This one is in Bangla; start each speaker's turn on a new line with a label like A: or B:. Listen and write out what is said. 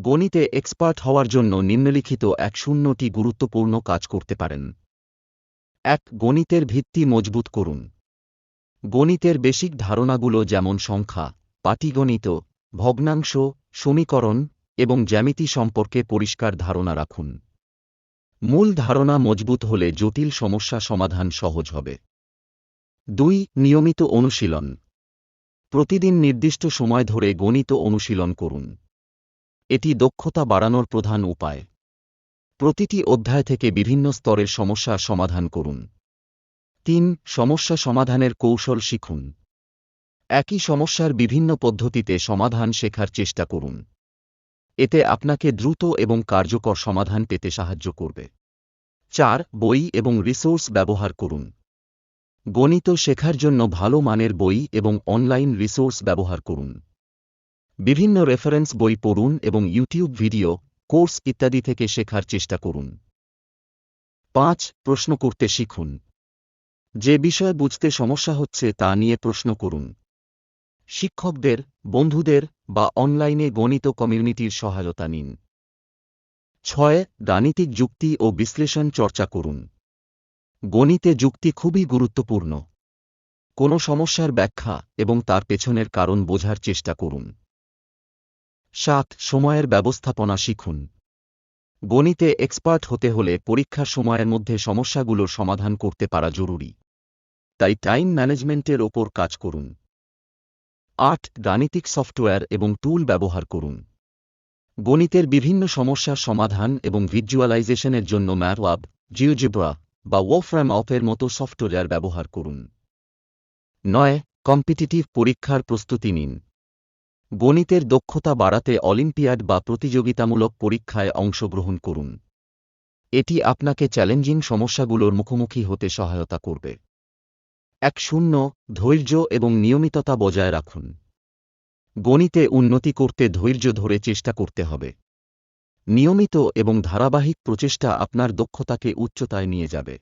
A: গণিতে এক্সপার্ট হওয়ার জন্য নিম্নলিখিত এক শূন্যটি গুরুত্বপূর্ণ কাজ করতে পারেন। এক, গণিতের ভিত্তি মজবুত করুন। গণিতের বেসিক ধারণাগুলো যেমন সংখ্যা, পাটিগণিত, ভগ্নাংশ, সমীকরণ এবং জ্যামিতি সম্পর্কে পরিষ্কার ধারণা রাখুন। মূল ধারণা মজবুত হলে জটিল সমস্যা সমাধান সহজ হবে। দুই, নিয়মিত অনুশীলন। প্রতিদিন নির্দিষ্ট সময় ধরে গণিত অনুশীলন করুন। এটি দক্ষতা বাড়ানোর প্রধান উপায়। প্রতিটি অধ্যায় থেকে বিভিন্ন স্তরের সমস্যার সমাধান করুন। তিন, সমস্যা সমাধানের কৌশল শিখুন। একই সমস্যার বিভিন্ন পদ্ধতিতে সমাধান শেখার চেষ্টা করুন। এতে আপনাকে দ্রুত এবং কার্যকর সমাধান পেতে সাহায্য করবে। চার, বই এবং রিসোর্স ব্যবহার করুন। গণিত শেখার জন্য ভালো মানের বই এবং অনলাইন রিসোর্স ব্যবহার করুন। বিভিন্ন রেফারেন্স বই পড়ুন এবং ইউটিউব ভিডিও কোর্স ইত্যাদি থেকে শেখার চেষ্টা করুন। পাঁচ, প্রশ্ন করতে শিখুন। যে বিষয় বুঝতে সমস্যা হচ্ছে তা নিয়ে প্রশ্ন করুন। শিক্ষকদের, বন্ধুদের বা অনলাইনে গণিত কমিউনিটির সহায়তা নিন। ছয়, গাণিতিক যুক্তি ও বিশ্লেষণ চর্চা করুন। গণিতে যুক্তি খুবই গুরুত্বপূর্ণ। কোনো সমস্যার ব্যাখ্যা এবং তার পেছনের কারণ বোঝার চেষ্টা করুন। সাত, সময়ের ব্যবস্থাপনা শিখুন। গণিতে এক্সপার্ট হতে হলে পরীক্ষার সময়ের মধ্যে সমস্যাগুলোর সমাধান করতে পারা জরুরি। তাই টাইম ম্যানেজমেন্টের ওপর কাজ করুন। আট, গাণিতিক সফটওয়্যার এবং টুল ব্যবহার করুন। গণিতের বিভিন্ন সমস্যার সমাধান এবং ভিজুয়ালাইজেশনের জন্য ম্যারওয়াব জিওজিব্রা বা ওয়ফ্র্যাম অফের মতো সফটওয়্যার ব্যবহার করুন। নয় কম্পিটিটিভ পরীক্ষার প্রস্তুতি নিন। গণিতের দক্ষতা বাড়াতে অলিম্পিয়াড বা প্রতিযোগিতামূলক পরীক্ষায় অংশগ্রহণ করুন। এটি আপনাকে চ্যালেঞ্জিং সমস্যাগুলোর মুখোমুখি হতে সহায়তা করবে। এক শূন্য, ধৈর্য এবং নিয়মিততা বজায় রাখুন। গণিতে উন্নতি করতে ধৈর্য ধরে চেষ্টা করতে হবে। নিয়মিত এবং ধারাবাহিক প্রচেষ্টা আপনার দক্ষতাকে উচ্চতায় নিয়ে যাবে।